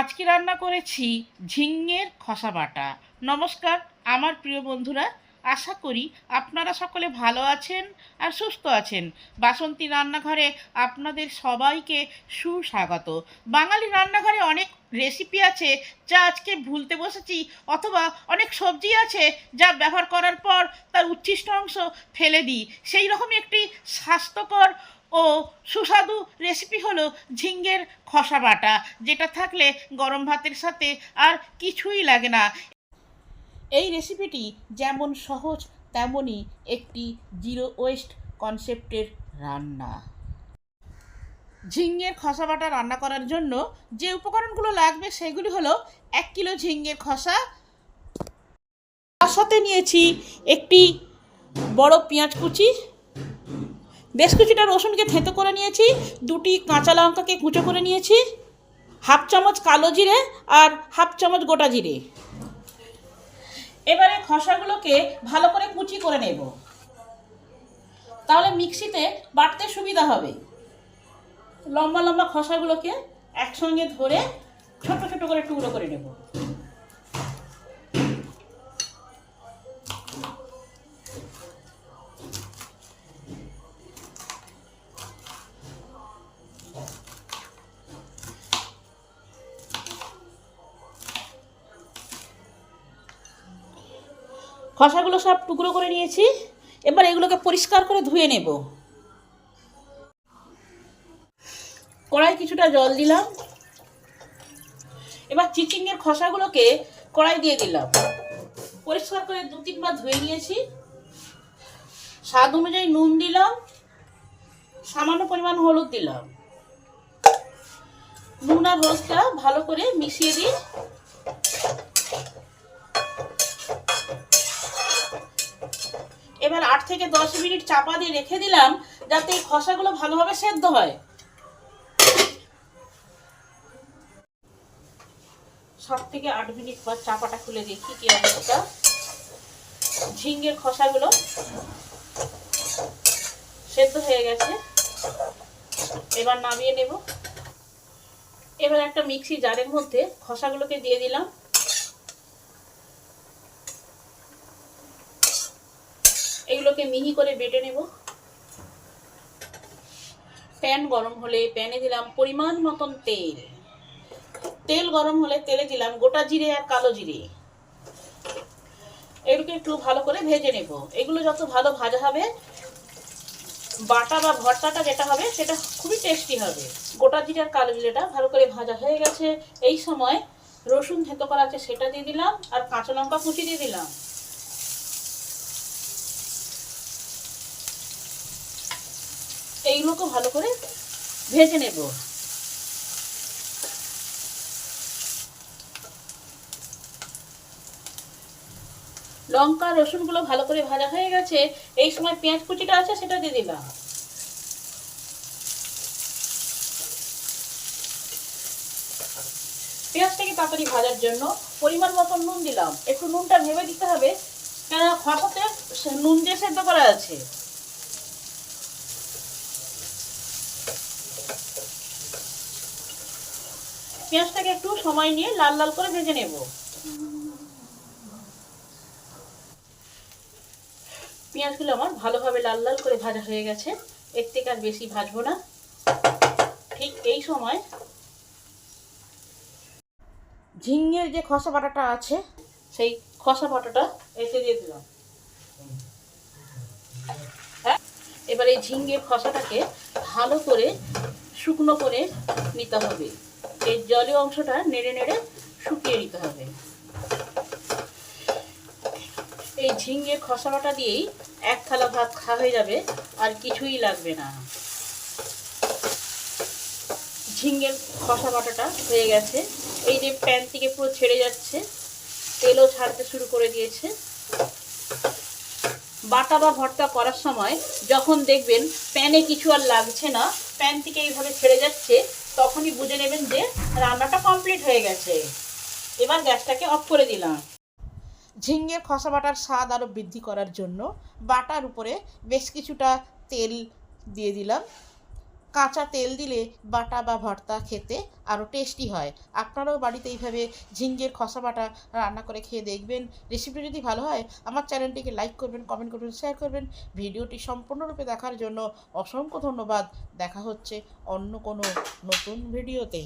আজকে রান্না করেছি ঝিঙের খসা বাটা। নমস্কার, আমার প্রিয় বন্ধুরা, আশা করি আপনারা সকলে ভালো আছেন আর সুস্থ আছেন। বাসন্তী রান্নাঘরে আপনাদের সবাইকে সুস্বাগত। বাঙালি রান্নাঘরে অনেক রেসিপি আছে যা আজকে ভুলতে বসেছি, অথবা অনেক সবজি আছে যা ব্যবহার করার পর তার উচ্ছিষ্ট অংশ ফেলে দিই। সেই রকমই একটি স্বাস্থ্যকর ও সুস্বাদু রেসিপি হলো ঝিঙ্গের খসা বাটা, যেটা থাকলে গরম ভাতের সাথে আর কিছুই লাগে না। এই রেসিপিটি যেমন সহজ তেমনই একটি জিরো ওয়েস্ট কনসেপ্টের রান্না। ঝিঙ্গের খসা বাটা রান্না করার জন্য যে উপকরণগুলো লাগবে সেগুলি হলো এক কিলো ঝিঙ্গের খসা, তার সাথে নিয়েছি একটি বড় পেঁয়াজ কুচি বেশ কিছুটা রসুনকে থেঁতো করে নিয়েছি, দুটি কাঁচা লঙ্কাকে কুচো করে নিয়েছি, হাফ চামচ কালো জিরে আর হাফ চামচ গোটা জিরে। এবারে খসাগুলোকে ভালো করে কুচি করে নেব। তাহলে মিক্সিতে বাটতে সুবিধা হবে। লম্বা লম্বা খসাগুলোকে একসঙ্গে ধরে ছোট ছোট করে টুকরো করে নেব। খসাগুলো সব টুকরো করে নিয়েছি। এবার এগুলোকে পরিষ্কার করে ধুয়ে নেব। কড়াই কিছুটা জল দিলাম। এবার চিচিংয়ের খসাগুলোকে কড়াই দিয়ে দিলাম। পরিষ্কার করে দু তিনবার ধুয়ে নিয়েছি। স্বাদ অনুযায়ী নুন দিলাম। সামান্য পরিমাণ হলুদ দিলাম। নুন আর হলুদটা ভালো করে মিশিয়ে দিই এবার আট থেকে দশ মিনিট চাপা দিয়ে রেখে দিলাম যাতে এই খসাগুলো ভালোভাবে সেদ্ধ হয়। সাত থেকে আট মিনিট পর চাপাটা খুলে দেখি কি অবস্থা। ঝিঙ্গের খসাগুলো সেদ্ধ হয়ে গেছে। এবার নামিয়ে নেব। এবার একটা মিক্সি জারের মধ্যে খসাগুলোকে দিয়ে দিলাম এগুলোকে মিহি করে বেটে নেব। প্যান গরম হলে প্যানে দিলাম পরিমাণ মতন তেল। তেল গরম হলে তেলে দিলাম গোটা জিরে আর কালো জিরে। এগুলোকে একটু ভালো করে ভেজে নেব। এগুলো যত ভালো ভাজা হবে, বাটা বা ভর্তাটা যেটা হবে সেটা খুবই টেস্টি হবে। গোটা জিরে আর কালো জিরেটা ভালো করে ভাজা হয়ে গেছে। এই সময় রসুন থেতো করা আছে সেটা দিয়ে দিলাম আর কাঁচা লঙ্কা কুচি দিয়ে দিলাম। এইগুলোকে ভালো করে ভেজে নেব। লঙ্কা, রসুনগুলো ভালো করে ভাজা হয়ে গেছে। এই সময় পেঁয়াজ কুচিটা আছে, সেটা দিয়ে দিলাম। পেঁয়াজটাকে তাড়াতাড়ি ভাজার জন্য পরিমাণ মতন নুন দিলাম। একটু নুনটা ভেবে দিতে হবে কেন খসাতে নুন দিয়ে সেদ্ধ করা আছে। পেঁয়াজটাকে একটু সময় নিয়ে লাল লাল করে ভেজে নেব। পেঁয়াজগুলো আমার ভালোভাবে লাল লাল করে ভাজা হয়ে গেছে। এর থেকে আর বেশি ভাজবো না। ঠিক এই সময় ঝিঙের যে খসা বাটাটা আছে, সেই খসা বাটাটা এতে দিয়ে দিলাম। হ্যাঁ এবার এই ঝিঙ্গের খসাটাকে ভালো করে শুকনো করে নিতে হবে। এই জলীয় অংশটা নেড়ে নেড়ে শুকিয়ে নিতে হবে। এই ঝিঙ্গের খসা বাটা দিয়েই এক থালা ভাত খাওয়া হয়ে যাবে, আর কিছুই লাগবে না। ঝিঙ্গের খসা বাটাটা হয়ে গেছে। এই যে প্যান থেকে পুরো ছেড়ে যাচ্ছে, তেলও ছাড়তে শুরু করে দিয়েছে। বাটা বা ভর্তা করার সময় যখন দেখবেন প্যানে কিছু আর লাগছে না, প্যান থেকে এইভাবে ছেড়ে যাচ্ছে তখনই বুঝে নেবেন যে রান্নাটা কমপ্লিট হয়ে গেছে। এবার গ্যাসটাকে অফ করে দিলাম। ঝিঙ্গের খসা বাটার স্বাদ আরও বৃদ্ধি করার জন্য বাটার উপরে বেশ কিছুটা তেল দিয়ে দিলাম। কাঁচা তেল দিলে বাটা বা ভর্তা খেতে আরও টেস্টি হয়। আপনারাও বাড়িতে এইভাবে ঝিঙ্গের খসা বাটা রান্না করে খেয়ে দেখবেন। রেসিপি যদি ভালো হয়, আমার চ্যানেলটিকে লাইক করবেন কমেন্ট করবেন শেয়ার করবেন। ভিডিওটি সম্পূর্ণরূপে দেখার জন্য অসংখ্য ধন্যবাদ। দেখা হচ্ছে অন্য কোনো নতুন ভিডিওতে।